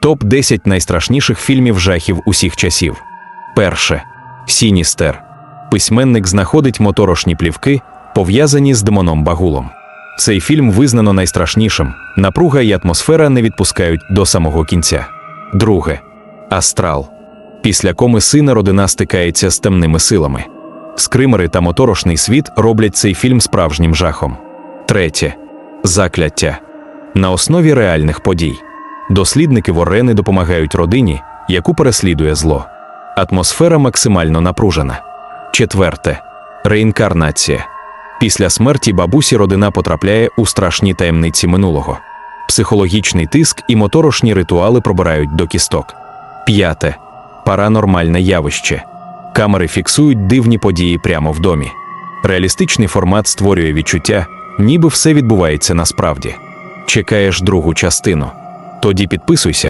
Топ 10 найстрашніших фільмів жахів усіх часів. Перше. Сіністер. Письменник знаходить моторошні плівки, пов'язані з демоном Багулом. Цей фільм визнано найстрашнішим. Напруга і атмосфера не відпускають до самого кінця. Друге. Астрал. Після коми сина родина стикається з темними силами. Скримери та моторошний світ роблять цей фільм справжнім жахом. Третє. Закляття. На основі реальних подій. Дослідники Ворени допомагають родині, яку переслідує зло. Атмосфера максимально напружена. Четверте. Реінкарнація. Після смерті бабусі родина потрапляє у страшні таємниці минулого. Психологічний тиск і моторошні ритуали пробирають до кісток. П'яте. Паранормальне явище. Камери фіксують дивні події прямо в домі. Реалістичний формат створює відчуття, ніби все відбувається насправді. Чекаєш другу частину. Тоді підписуйся.